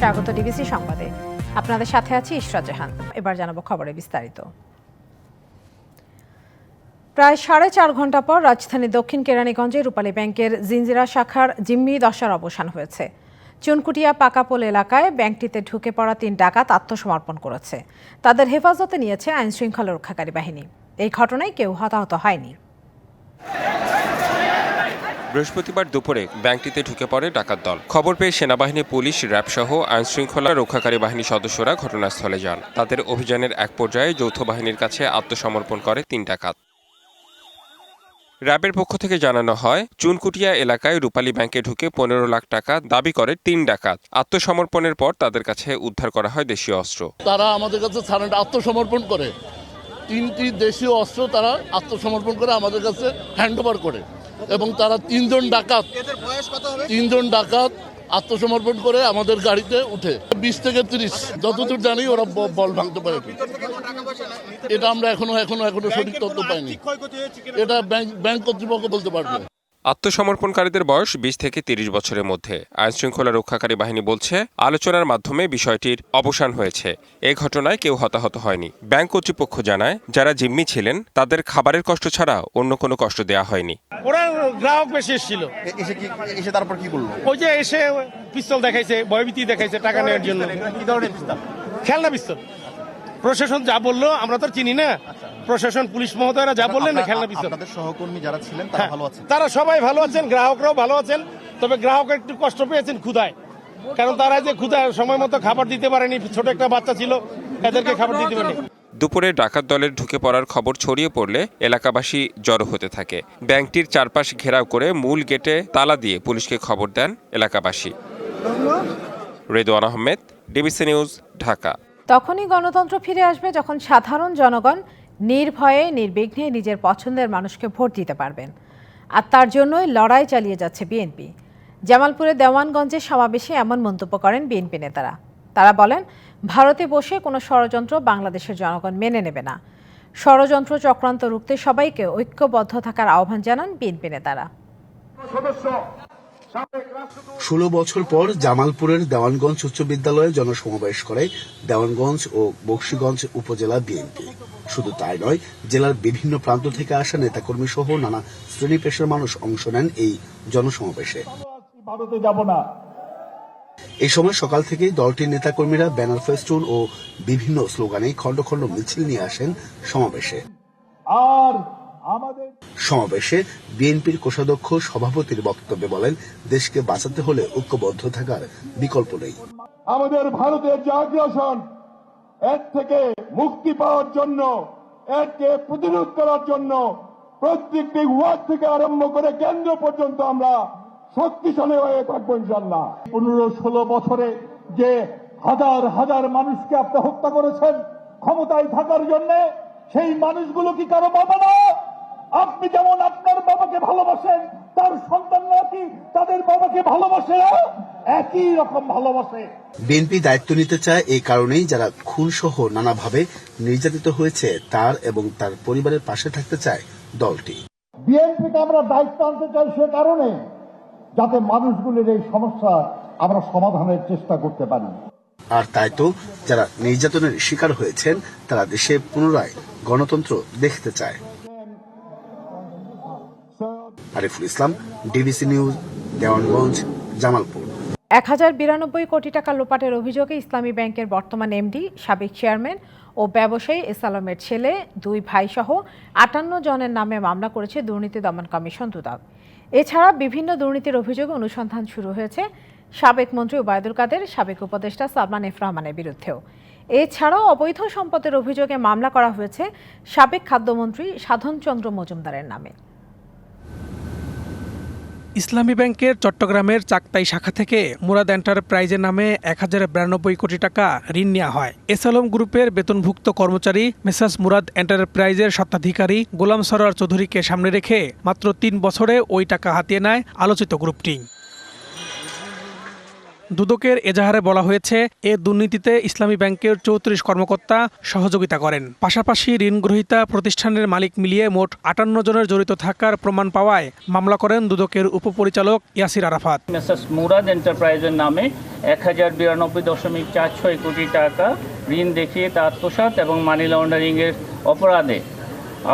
স্বাগত ডিবিসি সংবাদে। আপনাদের সাথে আছি ইশরাত জাহান। এবার জানাব খবরে বিস্তারিত। প্রায় সাড়ে চার ঘণ্টা পর রাজধানী দক্ষিণ কেরানীগঞ্জে রূপালী ব্যাংকের জিঞ্জিরা শাখার জিম্মি দশার অবসান হয়েছে। চুনকুটিয়া পাকাপোল এলাকায় ব্যাংকটিতে ঢুকে পড়া তিন ডাকাত আত্মসমর্পণ করেছে। তাদের হেফাজতে নিয়েছে আইনশৃঙ্খলা রক্ষাকারী বাহিনী। এই ঘটনায় কেউ হতাহত হয়নি। বৃহস্পতিবার দুপুরে ব্যাংকটিতে ঢুকে পড়ে ডাকাত দল। খবর পেয়ে সেনাবাহিনী, পুলিশ র্যাব সহ আইনশৃঙ্খলা রক্ষাকারী বাহিনীর সদস্যরা ঘটনাস্থলে যান। তাদের অভিযানের এক পর্যায়ে যৌথ বাহিনীর কাছে আত্মসমর্পণ করে তিন ডাকাত। র্যাবের পক্ষ থেকে জানানো হয়, চুনকুটিয়া এলাকায় রূপালী ব্যাংকে ঢুকে পনেরো লাখ টাকা দাবি করে তিন ডাকাত। আত্মসমর্পণের পর তাদের কাছে উদ্ধার করা হয় দেশীয় অস্ত্র। তারা আমাদের কাছে আত্মসমর্পণ করে। তিনটি দেশীয় অস্ত্র তারা আত্মসমর্পণ করে আমাদের কাছে হ্যান্ড ওভার করে। এবং তারা তিনজন ডাকাত। তিনজন ডাকাত আত্মসমর্পণ করে আমাদের গাড়িতে উঠে। বিশ থেকে তিরিশ যতদূর জানি ওরা বল ভাঙতে পারে। এটা আমরা এখনও এখনও এখনও সঠিক তথ্য পাইনি। এটা ব্যাংক ব্যাংক কর্তৃপক্ষ বলতে পারবে। আত্মসমর্পণকারীদের বয়স বিশ থেকে তিরিশ বছরের মধ্যে। আইনশৃঙ্খলা রক্ষাকারী বাহিনী বলছে আলোচনার মাধ্যমে বিষয়টির অবসান হয়েছে। এ ঘটনায় কেউ হতাহত হয়নি। ব্যাংক কর্তৃপক্ষ জানায় যারা জিম্মি ছিলেন তাদের খাবারের কষ্ট ছাড়া অন্য কোনো কষ্ট দেওয়া হয়নি। ওরা গ্রাহক বেশি এসেছিল। এসে কি এসে তারপর কি করল ওই যে এসে পিস্তল দেখাইছে ভয়ভীতি দেখাইছে টাকা নেওয়ার জন্য। কি ধরনের পিস্তল? খেলনা পিস্তল। প্রশাসন যা বলল আমরা তো চিনি না। প্রশাসন পুলিশ মহোদয়রা যা বললেন না খেলনা আপনাদের সহকর্মী যারা ছিলেন তারা হ্যাঁ, ভালো আছে তারা সবাই ভালো আছেন গ্রাহকরাও ভালো আছেন তবে গ্রাহক একটু কষ্ট পেয়েছেন ক্ষুধায়। কারণ তারা যে ক্ষুধায় সময় মতো খাবার দিতে পারেনি ছোট একটা বাচ্চা ছিল এদেরকে খাবার দিতে পারেনি। দুপুরে ডাকাত দলের ঢুকে পড়ার খবর ছড়িয়ে পড়লে এলাকাবাসী জড়ো হতে থাকে। ব্যাংকটির চারপাশ ঘেরাও করে মূল গেটে তালা দিয়ে পুলিশকে খবর দেন এলাকাবাসী। Redwan Ahmed DBC news Dhaka. তখনই গণতন্ত্র ফিরে আসবে যখন সাধারণ জনগণ নির্ভয়ে, নির্বিঘ্নে নিজের পছন্দের মানুষকে ভোট দিতে পারবেন। আর তার জন্যই লড়াই চালিয়ে যাচ্ছে বিএনপি। জামালপুরে দেওয়ানগঞ্জে সমাবেশে এমন মন্তব্য করেন বিএনপি নেতারা। তারা বলেন, ভারতে বসে কোনো ষড়যন্ত্র বাংলাদেশের জনগণ মেনে নেবে না। ষড়যন্ত্র চক্রান্ত রুখতে সবাইকে ঐক্যবদ্ধ থাকার আহ্বান জানান বিএনপি নেতারা। ষোলো বছর পর জামালপুরের দেওয়ানগঞ্জ উচ্চ বিদ্যালয়ে জনসমাবেশ করে দেওয়ানগঞ্জ ও বক্সিগঞ্জ উপজেলা বিএনপি। শুধু তাই নয়, জেলার বিভিন্ন প্রান্ত থেকে আসা নেতাকর্মী সহ নানা শ্রেণি পেশার মানুষ অংশ নেন এই জনসমাবেশে। এই সময় সকাল থেকেই দলটির নেতাকর্মীরা ব্যানার ফেস্টুন ও বিভিন্ন স্লোগানে খণ্ড খণ্ড মিছিল নিয়ে আসেন সমাবেশে। আর সমাবেশে বিএনপির কোষাধ্যক্ষ সভাপতির বক্তব্যে বলেন দেশকে বাঁচাতে হলে ঐক্যবদ্ধ থাকার বিকল্প নেই। আমাদের ভারতের যে আগ্রাসন এর থেকে মুক্তি পাওয়ার জন্য এরকে প্রতিরোধ করার জন্য প্রত্যেকটি ওয়ার্ড থেকে আরম্ভ করে কেন্দ্র পর্যন্ত আমরা শক্তিশালী হয়ে থাকব ইনশাল্লাহ পনেরো ষোলো বছরে যে হাজার হাজার মানুষকে আপনি হত্যা করেছেন ক্ষমতায় থাকার জন্য সেই মানুষগুলো কি কারও বাবা না আপনি যেমন আপনার বাবাকে ভালোবাসেন তার সন্তানরা কি তাদের বাবাকে ভালোবাসে একই রকম ভালোবাসে। বিএনপি দায়িত্ব নিতে চায় এই কারণেই যারা খুনসহ নানাভাবে নির্যাতিত হয়েছে তার এবং তার পরিবারের পাশে থাকতে চায় দলটি। বিএনপিকে আমরা দায়িত্ব আনতে চাই সে কারণে যাতে মানুষগুলির এই সমস্যা আমরা সমাধানের চেষ্টা করতে পারি। আর তাই তো যারা নির্যাতনের শিকার হয়েছেন তারা দেশে পুনরায় গণতন্ত্র দেখতে চায়। Ariful Islam, DBC news, Dewanganj, Jamalpur. এক হাজার বিরানব্বই কোটি টাকা লোপাটের অভিযোগে ইসলামী ব্যাংকের বর্তমান এমডি, সাবেক চেয়ারম্যান ও ব্যবসায়ী এসালামের ছেলে, দুই ভাই সহ আটান্ন জনের নামে মামলা করেছে দুর্নীতি দমন কমিশন দুদক। এছাড়া বিভিন্ন দুর্নীতির অভিযোগে অনুসন্ধান শুরু হয়েছে সাবেক মন্ত্রী ওবায়দুল কাদের, সাবেক উপদেষ্টা সালমান এফ রহমানের বিরুদ্ধেও। এছাড়াও অবৈধ সম্পদের অভিযোগে মামলা করা হয়েছে সাবেক খাদ্যমন্ত্রী সাধনচন্দ্র মজুমদারের নামে। ইসলামী ব্যাংকের চট্টগ্রামের চাকতাই শাখা থেকে মুরাদ এন্টারপ্রাইজের নামে এক হাজার বিরানব্বই কোটি টাকা ঋণ নেওয়া হয়। এসালম গ্রুপের বেতনভুক্ত কর্মচারী মেসাস মুরাদ এন্টারপ্রাইজের স্বত্বাধিকারী গোলাম সরোয়ার চৌধুরীকে সামনে রেখে মাত্র তিন বছরে ওই টাকা হাতিয়ে নেয় আলোচিত গ্রুপটি। দুদকের এজাহারে বলা হয়েছে, এ দুর্নীতিতে ইসলামী ব্যাংকের চৌত্রিশ কর্মকর্তা সহযোগিতা করেন। পাশাপাশি ঋণ গ্রহীতা প্রতিষ্ঠানের মালিক মিলিয়ে মোট আটান্ন জনের জড়িত থাকার প্রমাণ পাওয়ায় মামলা করেন দুদকের উপপরিচালক ইয়াসির আরাফাত। মেসার্স মুরাদ এন্টারপ্রাইজের নামে এক হাজার বিরানব্বই দশমিক চার ছয় কোটি টাকা ঋণ দেখিয়ে তা আত্মসাৎ এবং মানি লন্ডারিংয়ের অপরাধে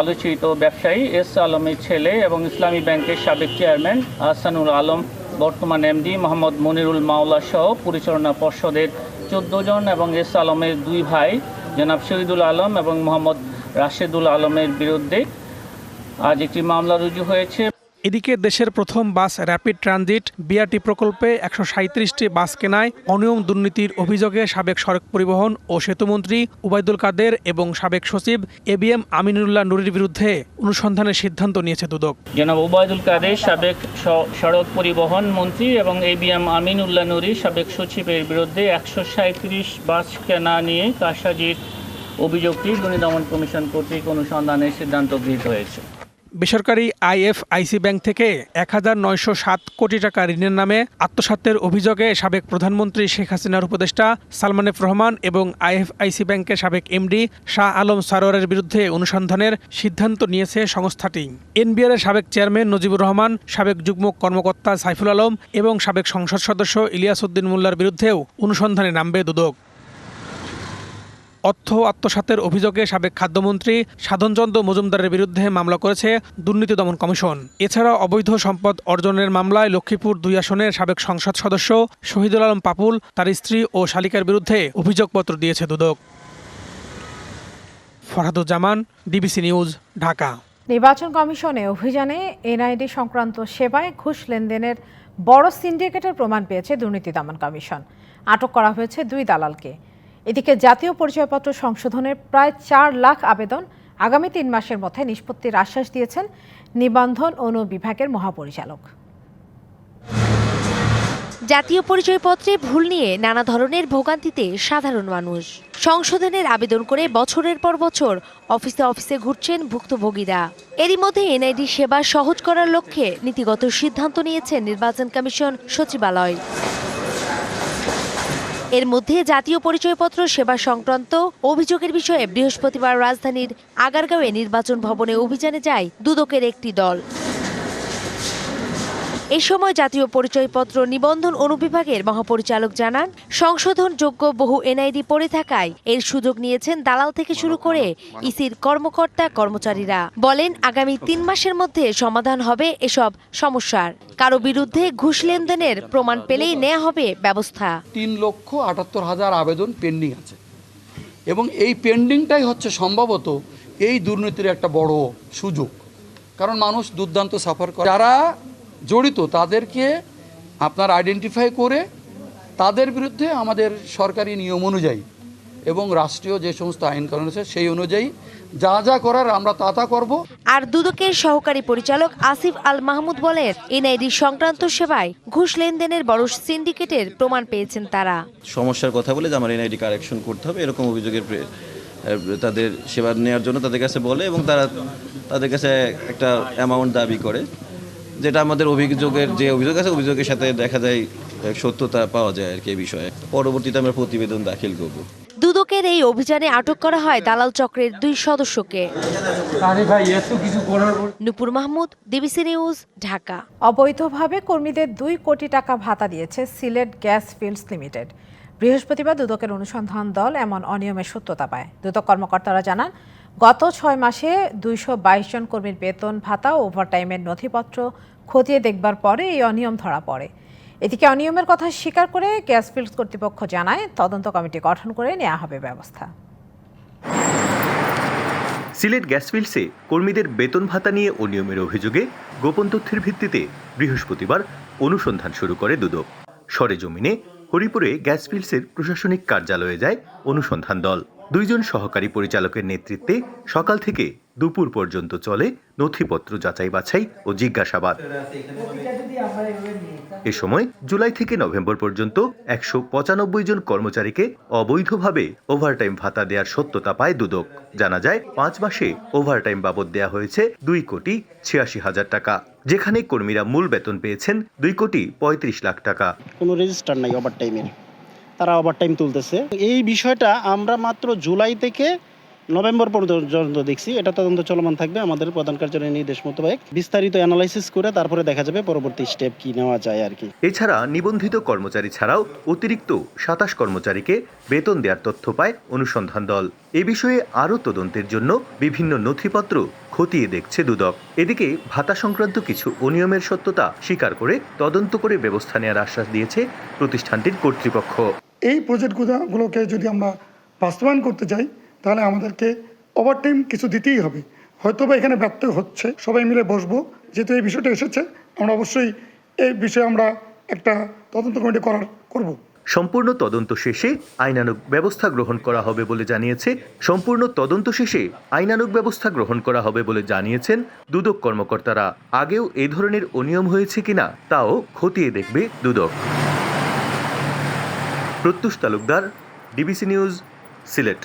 আলোচিত ব্যবসায়ী এস আলমের ছেলে এবং ইসলামী ব্যাংকের সাবেক চেয়ারম্যান আহসানুল আলম বর্তমান এমডি মোহাম্মদ মনিরুল মাওলা সহ পরিচালনা পর্ষদের চোদ্দ জন এবং এস আলমের দুই ভাই, জনাব শহীদুল আলম এবং মোহাম্মদ রাশেদুল আলমের বিরুদ্ধে আজ একটি মামলা রুজু হয়েছে। এদিকে দেশের প্রথম বাস র্যাপিড ট্রানজিট বিআরটি প্রকল্পে একশো সাঁত্রিশটি বাস কেনায় অনিয়ম দুর্নীতির অভিযোগে সাবেক সড়ক পরিবহন ও সেতুমন্ত্রী উবায়দুল কাদের এবং সাবেক সচিব এবিএম আমিনুল্লাহ নুরির বিরুদ্ধে অনুসন্ধানের সিদ্ধান্ত নিয়েছে দুদক। জনাব ওবায়দুল কাদের সাবেক সড়ক পরিবহন মন্ত্রী এবং A B M Aminullah Nuri সাবেক সচিবের বিরুদ্ধে একশো সাঁত্রিশ বাস কেনা নিয়ে কারসাজির অভিযোগটি দুর্নীতি দমন কমিশন কর্তৃক অনুসন্ধানের সিদ্ধান্ত গৃহীত হয়েছে। বেসরকারি আইএফআইসি ব্যাংক থেকে এক হাজার নয়শো সাত কোটি টাকা ঋণের নামে আত্মসাতের অভিযোগে সাবেক প্রধানমন্ত্রী শেখ হাসিনার উপদেষ্টা সালমান এফ রহমান এবং আইএফআইসি ব্যাংকের সাবেক এমডি শাহ আলম সারোয়ারের বিরুদ্ধে অনুসন্ধানের সিদ্ধান্ত নিয়েছে সংস্থাটি। এনবিআর এর সাবেক চেয়ারম্যান নজিবুর রহমান, সাবেক যুগ্ম কর্মকর্তা সাইফুল আলম এবং সাবেক সংসদ সদস্য ইলিয়াস উদ্দিন মোল্লার বিরুদ্ধেও অনুসন্ধানে নামবে দুদক। অর্থ আত্মসাতের অভিযোগে সাবেক খাদ্যমন্ত্রী সাধনচন্দ্র মজুমদারের বিরুদ্ধে মামলা করেছে দুর্নীতি দমন কমিশন। এছাড়া অবৈধ সম্পদ অর্জনের মামলায় লক্ষ্মীপুর দুই আসনের সাবেক সংসদ সদস্য শহীদুল আলম পাপুল, তার স্ত্রী ও শালিকার বিরুদ্ধে অভিযোগপত্র দিয়েছে দুদক। Farhaduzzaman, DBC news, Dhaka. নির্বাচন কমিশনে অভিযানে এনআইডি সংক্রান্ত সেবায় ঘুষ লেনদেনের বড় সিন্ডিকেটের প্রমাণ পেয়েছে দুর্নীতি দমন কমিশন। আটক করা হয়েছে দুই দালালকে। এদিকে জাতীয় পরিচয়পত্র সংশোধনের প্রায় চার লাখ আবেদন আগামী তিন মাসের মধ্যে নিষ্পত্তির আশ্বাস দিয়েছেন নিবন্ধন অনু বিভাগের মহাপরিচালক। জাতীয় পরিচয়পত্রে ভুল নিয়ে নানা ধরনের ভোগান্তিতে সাধারণ মানুষ। সংশোধনের আবেদন করে বছরের পর বছর অফিসে অফিসে ঘুরছেন ভুক্তভোগীরা। এরই মধ্যে এনআইডি সেবা সহজ করার লক্ষ্যে নীতিগত সিদ্ধান্ত নিয়েছে নির্বাচন কমিশন সচিবালয়। এর মধ্যে জাতীয় পরিচয়পত্র, সেবা সংক্রান্ত অভিযোগের বিষয়ে বৃহস্পতিবার রাজধানীর আগারগাঁওয়ে নির্বাচন ভবনে অভিযানে যায় দুদকের একটি দল। এ সময় জাতীয় পরিচয়পত্র নিবন্ধন অনুবিভাগের মহাপরিচালক জানান সংশোধনযোগ্য বহু এনআইডি পড়ে থাকায় এর সুযোগ নিয়েছেন দালাল থেকে শুরু করে ইসির কর্মকর্তা কর্মচারীরা। বলেন, আগামী তিন মাসের মধ্যে সমাধান হবে এসব সমস্যার। কারও বিরুদ্ধে ঘুষ লেনদেনের প্রমাণ পেলেই নেওয়া হবে ব্যবস্থা। তিন লক্ষ আটাত্তর হাজার আবেদন পেন্ডিং আছে। এবং এই পেন্ডিংটাই হচ্ছে সম্ভবত এই দুর্নীতির একটা বড় সুযোগ। কারণ মানুষ দুর্দান্ত সাফার করে। যারা জড়িত তাদেরকে আপনার আইডেন্টিফাই করে তাদের বিরুদ্ধে আমাদের সরকারি নিয়ম অনুযায়ী এবং রাষ্ট্রীয় যে সমস্ত আইন কানুন আছে সেই অনুযায়ী যা যা করার আমরা তা তা করব। আর দুদকের সহকারী পরিচালক আসিফ আল মাহমুদ বলেন এনআইডি সংক্রান্ত সেবায় ঘুষ লেনদেনের বড় সিন্ডিকেটের প্রমাণ পেয়েছেন তারা। সমস্যার কথা বলে যে আমার এনআইডি কারেকশন করতে হবে এরকম অভিযোগের তাদের সেবা নেওয়ার জন্য তাদের কাছে বলে এবং তারা তাদের কাছে একটা অ্যামাউন্ট দাবি করে। যেটা আমাদের অভিযোগের যে অভিযোগ আছে অভিযোগের সাথে দেখা যায় সত্যতা পাওয়া যায় আর কি এই বিষয়ে। পরবর্তীতে আমরা প্রতিবেদন দাখিল করব। দুদকের এই অভিযানে আটক করা হয় দালাল চক্রের দুই সদস্যকে। Nupur Mahmud DBC news Dhaka. অবৈধভাবে কর্মীদের দুই কোটি টাকা ভাতা দিয়েছে সিলেট গ্যাস ফিল্ডস লিমিটেড। বৃহস্পতিবার দুদকের অনুসন্ধান দল এমন অনিয়মের সত্যতা পায়। দুদক কর্মকর্তারা জানান গত ছয় মাসে দুইশো বাইশ জন কর্মীর বেতন ভাতা ওভারটাইমের নথিপত্র খতিয়ে দেখবার পরে এই অনিয়ম ধরা পড়ে। এদিকে অনিয়মের কথা স্বীকার করে গ্যাস ফিল্ডস কর্তৃপক্ষ জানায়, তদন্ত কমিটি গঠন করে নেওয়া হবে ব্যবস্থা। সিলেট গ্যাস ফিল্ডসে কর্মীদের বেতন ভাতা নিয়ে অনিয়মের অভিযোগে গোপন তথ্যের ভিত্তিতে বৃহস্পতিবার অনুসন্ধান শুরু করে দুদক। সরেজমিনে হরিপুরে গ্যাস ফিল্ডসের প্রশাসনিক কার্যালয়ে যায় অনুসন্ধান দল। দুইজন সহকারী পরিচালকের নেতৃত্বে সকাল থেকে দুপুর পর্যন্ত চলে নথিপত্র যাচাই বাছাই ও জিজ্ঞাসাবাদ। এ সময় জুলাই থেকে নভেম্বর পর্যন্ত একশো পঁচানব্বই জন কর্মচারীকে অবৈধভাবে ওভারটাইম ভাতা দেওয়ার সত্যতা পায় দুদক। জানা যায়, পাঁচ মাসে ওভারটাইম বাবদ দেয়া হয়েছে দুই কোটি ছিয়াশি হাজার টাকা, যেখানে কর্মীরা মূল বেতন পেয়েছেন দুই কোটি পঁয়ত্রিশ লাখ টাকা। কোনো রেজিস্টার নাই ওভার টাইমের তারা ওভার টাইম তুলতেছে। এই বিষয়টা আমরা মাত্র জুলাই থেকে নভেম্বর পর্যন্ত দেখছি এটা তদন্ত চলমান থাকবে আমাদের প্রধান কার্যালয়ের নির্দেশ মোতাবেক। বিস্তারিত অ্যানালাইসিস করে তারপরে দেখা যাবে পরবর্তী স্টেপ কি নেওয়া যায় আর কি। এছাড়া নিবন্ধিত কর্মচারী ছাড়াও অতিরিক্ত সাতাশ কর্মচারীকে বেতন দেওয়ার তথ্য পায় অনুসন্ধান দল। এ বিষয়ে আরও তদন্তের জন্য বিভিন্ন নথিপত্র খতিয়ে দেখছে দুদক। এদিকে ভাতা সংক্রান্ত কিছু অনিয়মের সত্যতা স্বীকার করে তদন্ত করে ব্যবস্থা নেওয়ার আশ্বাস দিয়েছে প্রতিষ্ঠানটির কর্তৃপক্ষ। এই প্রজেক্টগুলোকে যদি আমরা বাস্তবায়ন করতে চাই তাহলে আমাদেরকে ওভারটাইম কিছু দিতেই হবে। হয়তো বা এখানে ব্যর্থ হচ্ছে, সবাই মিলে বসবো। যেহেতু এই বিষয়টা এসেছে, আমরা অবশ্যই এই বিষয়ে আমরা একটা তদন্ত কমিটি করার, করব। সম্পূর্ণ তদন্ত শেষে আইনানুগ ব্যবস্থা গ্রহণ করা হবে বলে জানিয়েছে, সম্পূর্ণ তদন্ত শেষে আইনানুগ ব্যবস্থা গ্রহণ করা হবে বলে জানিয়েছেন দুদক কর্মকর্তারা। আগেও এ ধরনের অনিয়ম হয়েছে কিনা, তাও খতিয়ে দেখবে দুদক। Pratyush Talukdar, DBC news, Sylhet.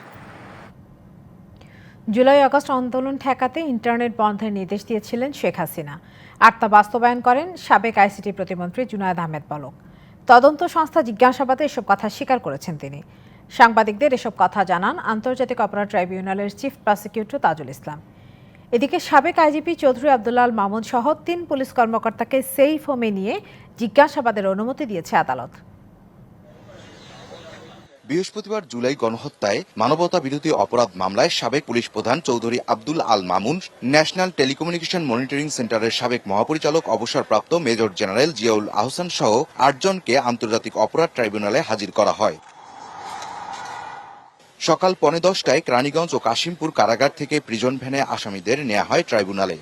July August আন্দোলন ঠেকাতে ইন্টারনেট বন্ধের নির্দেশ দিয়েছিলেন শেখ হাসিনা। আর তা বাস্তবায়ন করেন সাবেক আইসিটি প্রতিমন্ত্রী জুনায়দ আহমেদ পলক তদন্ত সংস্থা জিজ্ঞাসাবাদে এসব কথা স্বীকার করেছেন তিনি। সাংবাদিকদের এসব কথা জানান আন্তর্জাতিক অপরাধ ট্রাইব্যুনালের চিফ প্রসিকিউটর তাজুল ইসলাম। এদিকে সাবেক আইজিপি চৌধুরী আবদুল্লাল মামুন সহ তিন পুলিশ কর্মকর্তাকে সেফ হোমে নিয়ে জিজ্ঞাসাবাদের অনুমতি দিয়েছে আদালত। বৃহস্পতিবার জুলাই গণহত্যায় মানবতা বিরোধী অপরাধ মামলায় সাবেক পুলিশ প্রধান Chowdhury Abdul Al Mamun, national telecommunication monitoring সেন্টারের সাবেক মহাপরিচালক অবসরপ্রাপ্ত মেজর জেনারেল জিয়াউল আহসান সহ আটজনকে আন্তর্জাতিক অপরাধ ট্রাইব্যুনালে হাজির করা হয়। সকাল পৌনে দশটায় কেরানীগঞ্জ ও কাশিমপুর কারাগার থেকে প্রিজন ভ্যানে আসামিদের নেওয়া হয় ট্রাইব্যুনালে।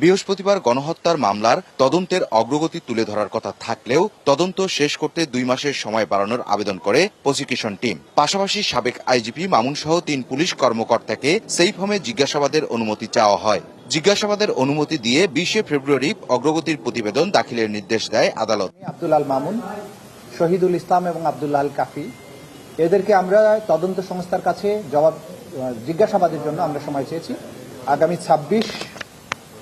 বৃহস্পতিবার গণহত্যার মামলার তদন্তের অগ্রগতি তুলে ধরার কথা থাকলেও তদন্ত শেষ করতে দুই মাসের সময় বাড়ানোর আবেদন করে প্রসিকিউশন টিম। পাশাপাশি সাবেক আইজিপি মামুন সহ তিন পুলিশ কর্মকর্তাকে সেইফ হোমে জিজ্ঞাসাবাদের অনুমতি চাওয়া হয়। জিজ্ঞাসাবাদের অনুমতি দিয়ে বিশে ফেব্রুয়ারি অগ্রগতির প্রতিবেদন দাখিলের নির্দেশ দেয় আদালত। আব্দুল আল মামুন, শহীদুল ইসলাম এবং আব্দুল্লাহ আল কাফি। এদেরকে আমরা তদন্ত সংস্থার কাছে জবাব জিজ্ঞাসাবাদের জন্য আমরা সময় চেয়েছি। আগামী ছাব্বিশ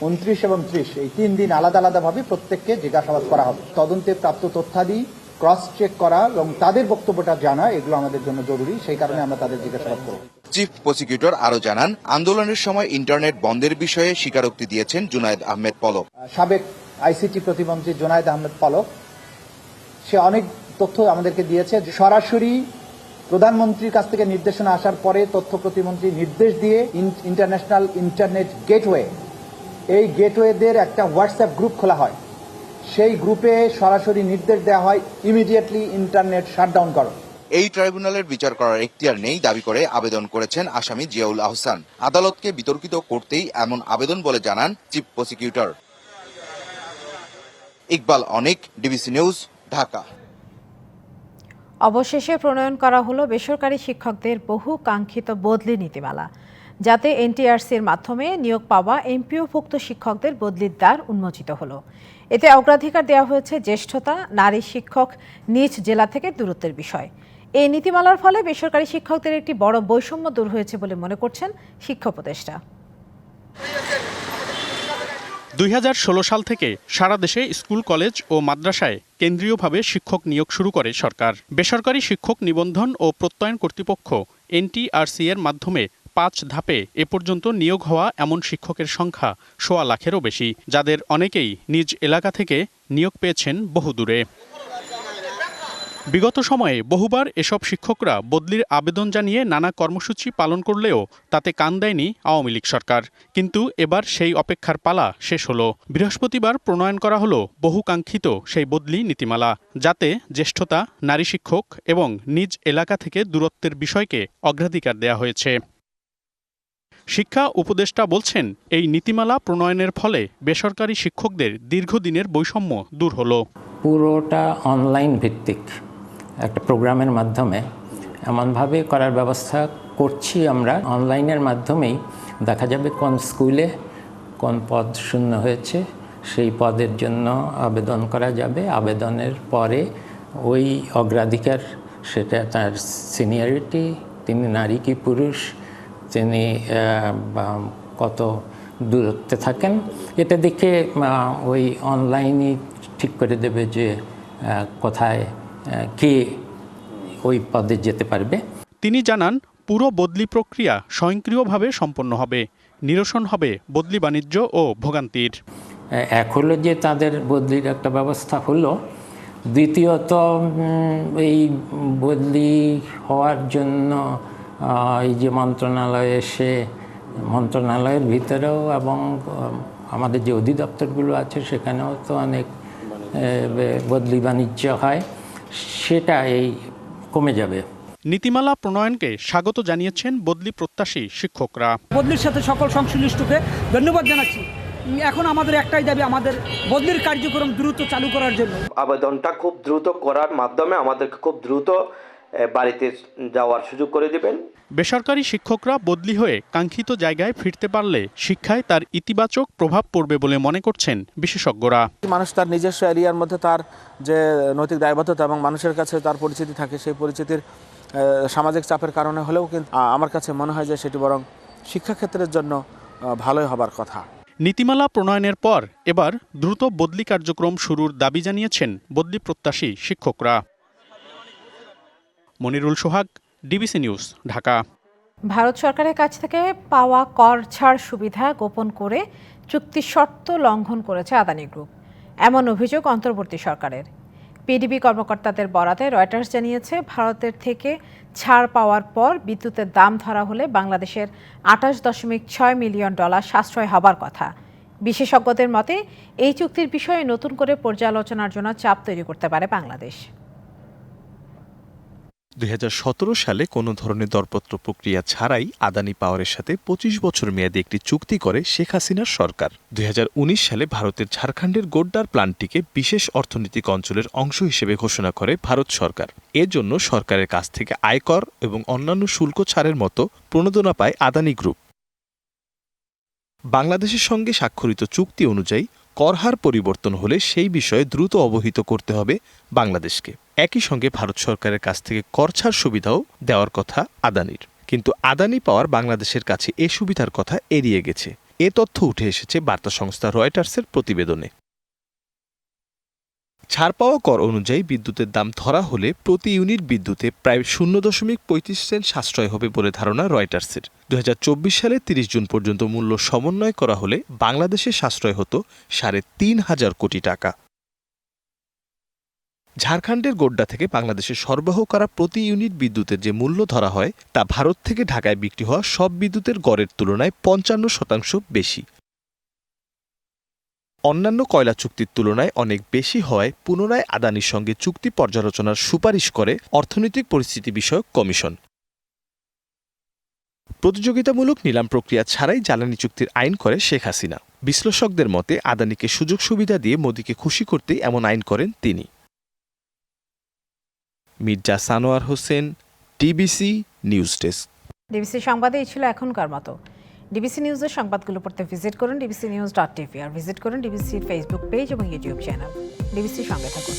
উনত্রিশ এবং ত্রিশ। এই তিন দিন আলাদা আলাদাভাবে প্রত্যেককে জিজ্ঞাসাবাদ করা হবে। তদন্তে প্রাপ্ত তথ্যাদি ক্রস চেক করা এবং তাদের বক্তব্যটা জানা এগুলো আমাদের জন্য জরুরি। সেই কারণে আমরা তাদের জিজ্ঞাসাবাদ করব। চিফ প্রসিকিউটর আরও জানান আন্দোলনের সময় ইন্টারনেট বন্ধের বিষয়ে স্বীকারোক্তি দিয়েছেন জুনায়েদ আহমেদ পলক। সাবেক আইসিটি প্রতিমন্ত্রী জুনায়দ আহমেদ পালক। সে অনেক তথ্য আমাদেরকে দিয়েছে। সরাসরি প্রধানমন্ত্রীর কাছ থেকে নির্দেশনা আসার পরে তথ্য প্রতিমন্ত্রী নির্দেশ দিয়ে ইন্টারন্যাশনাল ইন্টারনেট গেটওয়ে এই গেটওয়েদের একটা হোয়াটসঅ্যাপ গ্রুপ খোলা হয়। সেই গ্রুপে সরাসরি নির্দেশ দেওয়া হয় ইমিডিয়েটলি ইন্টারনেট শাটডাউন করো। এই ট্রাইব্যুনালের বিচার করার এখতিয়ার নেই দাবি করে আবেদন করেছেন আসামি জিয়াউল আহসান। আদালতকে বিতর্কিত করতেই এমন আবেদন বলে জানান chief prosecutor. Iqbal Anik DBC news Dhaka. অবশেষে প্রণয়ন করা হলো বেসরকারি শিক্ষকদের বহু কাঙ্ক্ষিত বদলি নীতিমালা। যাতে এনটিআরসির মাধ্যমে নিয়োগ পাওয়া এমপিওভুক্ত শিক্ষকদের বদলির দ্বার উন্মোচিত হলো। এতে অগ্রাধিকার দেওয়া হয়েছে জ্যেষ্ঠতা, নারী শিক্ষক, নিজ জেলা থেকে দূরত্বের বিষয়। এই নীতিমালার ফলে বেসরকারি শিক্ষকদের একটি বড় বৈষম্য দূর হয়েছে বলে মনে করছেন শিক্ষা উপদেষ্টা। দুই হাজার ষোলো সাল থেকে সারা দেশে স্কুল, কলেজ ও মাদ্রাসায় কেন্দ্রীয়ভাবে শিক্ষক নিয়োগ শুরু করে সরকার। বেসরকারি শিক্ষক নিবন্ধন ও প্রত্যয়ন কর্তৃপক্ষ এনটিআরসি এর মাধ্যমে পাঁচ ধাপে এ পর্যন্ত নিয়োগ হওয়া এমন শিক্ষকের সংখ্যা সোয়া লাখেরও বেশি, যাদের অনেকেই নিজ এলাকা থেকে নিয়োগ পেয়েছেন বহুদূরে। বিগত সময়ে বহুবার এসব শিক্ষকরা বদলির আবেদন জানিয়ে নানা কর্মসূচি পালন করলেও তাতে কান দেয়নি আওয়ামী লীগ সরকার। কিন্তু এবার সেই অপেক্ষার পালা শেষ হলো। বৃহস্পতিবার প্রণয়ন করা হলো বহুকাঙ্ক্ষিত সেই বদলি নীতিমালা, যাতে জ্যেষ্ঠতা, নারী শিক্ষক এবং নিজ এলাকা থেকে দূরত্বের বিষয়কে অগ্রাধিকার দেয়া হয়েছে। শিক্ষা উপদেষ্টা বলছেন, এই নীতিমালা প্রণয়নের ফলে বেসরকারি শিক্ষকদের দীর্ঘদিনের বৈষম্য দূর হলো। পুরোটা অনলাইন ভিত্তিক একটা প্রোগ্রামের মাধ্যমে এমনভাবে করার ব্যবস্থা করছি আমরা। অনলাইনের মাধ্যমেই দেখা যাবে কোন স্কুলে কোন পদ শূন্য হয়েছে, সেই পদের জন্য আবেদন করা যাবে। আবেদনের পরে ওই অগ্রাধিকার, সেটা তার সিনিয়রিটি তিনি নারী কি পুরুষ তিনি কত দূরত্বে থাকেন এটা দেখে ওই অনলাইনই ঠিক করে দেবে যে কোথায় কে ওই পদে যেতে পারবে। তিনি জানান পুরো বদলি প্রক্রিয়া স্বয়ংক্রিয়ভাবে সম্পন্ন হবে নিরসন হবে বদলি বাণিজ্য ও ভোগান্তির। এক হলো যে তাদের বদলির একটা ব্যবস্থা হলো। দ্বিতীয়ত এই বদলি হওয়ার জন্য এই যে মন্ত্রণালয়ে এসে মন্ত্রণালয়ের ভিতরেও এবং আমাদের যে অধিদপ্তরগুলো আছে সেখানেও তো অনেক বদলি বাণিজ্য হয় সেটা এই কমে যাবে। নীতিমালা প্রণয়নকে স্বাগত জানিয়েছেন বদলি প্রত্যাশী শিক্ষকরা। বদলির সাথে সকল সংশ্লিষ্টকে ধন্যবাদ জানাচ্ছি। এখন আমাদের একটাই দাবি আমাদের বদলির কার্যক্রম দ্রুত চালু করার জন্য। আবেদনটা খুব দ্রুত করার মাধ্যমে আমাদেরকে খুব দ্রুত বাড়িতে যাওয়ার সুযোগ করে দিবেন। বেসরকারি শিক্ষকরা বদলি হয়ে কাঙ্ক্ষিত জায়গায় ফিরতে পারলে শিক্ষায় তার ইতিবাচক প্রভাব পড়বে বলে মনে করছেন বিশেষজ্ঞরা। মানুষ তার নিজস্ব এরিয়ার মধ্যে তার যে নৈতিক দায়বদ্ধতা এবং মানুষের কাছে তার পরিচিতি থাকে সেই পরিচিতির সামাজিক চাপের কারণে হলেও কিন্তু আমার কাছে মনে হয় যে সেটি বরং শিক্ষাক্ষেত্রের জন্য ভালোই হবার কথা। নীতিমালা প্রণয়নের পর এবার দ্রুত বদলি কার্যক্রম শুরুর দাবি জানিয়েছেন বদলি প্রত্যাশী শিক্ষকরা। Monirul Sohag, DBC news, Dhaka. Bharat সরকারের কাছ থেকে পাওয়া কর ছাড় সুবিধা গোপন করে চুক্তির শর্ত লঙ্ঘন করেছে আদানি গ্রুপ। এমন অভিযোগ অন্তর্বর্তী সরকারের। পিডিবি কর্মকর্তাদের বরাতে রয়টার্স জানিয়েছে, ভারতের থেকে ছাড় পাওয়ার পর বিদ্যুতের দাম ধরা হলে বাংলাদেশের আঠাশ দশমিক ছয় মিলিয়ন ডলার সাশ্রয় হবার কথা। বিশেষজ্ঞদের মতে, এই চুক্তির বিষয়ে নতুন করে পর্যালোচনার জন্য চাপ তৈরি করতে পারে বাংলাদেশ। দুই সালে কোনো ধরনের দরপত্র প্রক্রিয়া ছাড়াই আদানি পাওয়ারের সাথে পঁচিশ বছর মেয়াদে একটি চুক্তি করে শেখ হাসিনার সরকার। দুই হাজার উনিশ সালে ভারতের ঝাড়খণ্ডের গোড্ডার প্ল্যান্টটিকে বিশেষ অর্থনৈতিক অঞ্চলের অংশ হিসেবে ঘোষণা করে ভারত সরকার। এর জন্য সরকারের কাছ থেকে আয়কর এবং অন্যান্য শুল্ক ছাড়ের মতো প্রণোদনা পায় আদানি গ্রুপ। বাংলাদেশের সঙ্গে স্বাক্ষরিত চুক্তি অনুযায়ী করহার পরিবর্তন হলে সেই বিষয়ে দ্রুত অবহিত করতে হবে বাংলাদেশকে। একই সঙ্গে ভারত সরকারের কাছ থেকে করছাড় সুবিধাও দেওয়ার কথা আদানির। কিন্তু আদানি পাওয়ার বাংলাদেশের কাছে এ সুবিধার কথা এড়িয়ে গেছে। এ তথ্য উঠে এসেছে বার্তা সংস্থা রয়টার্সের প্রতিবেদনে। ছাড় পাওয়া কর অনুযায়ী বিদ্যুতের দাম ধরা হলে প্রতি ইউনিট বিদ্যুতে প্রায় শূন্য দশমিক পঁয়ত্রিশ সেন্ট সাশ্রয় হবে বলে ধারণা রয়টার্সের। দু হাজার চব্বিশ সালে তিরিশ জুন পর্যন্ত মূল্য সমন্বয় করা হলে বাংলাদেশে সাশ্রয় হতো সাড়ে তিন হাজার কোটি টাকা। ঝাড়খণ্ডের গোড্ডা থেকে বাংলাদেশে সরবরাহ করা প্রতি ইউনিট বিদ্যুতের যে মূল্য ধরা হয়, তা ভারত থেকে ঢাকায় বিক্রি হওয়া সব বিদ্যুতের গড়ের তুলনায় পঞ্চান্ন শতাংশ বেশি। অন্যান্য কয়লা চুক্তির তুলনায় অনেক বেশি হওয়ায় পুনরায় আদানির সঙ্গে চুক্তি পর্যালোচনার সুপারিশ করে অর্থনৈতিক পরিস্থিতি বিষয়ক কমিশন। প্রতিযোগিতামূলক নিলাম প্রক্রিয়া ছাড়াই জ্বালানি চুক্তির আইন করে শেখ হাসিনা। বিশ্লেষকদের মতে, আদানিকে সুযোগ সুবিধা দিয়ে মোদীকে খুশি করতে এমন আইন করেন তিনি। Mirza Sanowar Hossain, TBC news desk. DBC সংবাদে এই ছিল এখনকার মতো। ডিবিসি নিউজের সংবাদগুলো পড়তে ভিজিট করুন ডিবিসি নিউজ ডট টিভি আর ভিজিট করুন ডিবিসির ফেসবুক পেজ এবং ইউটিউব চ্যানেল ডিবিসির সঙ্গে থাকুন।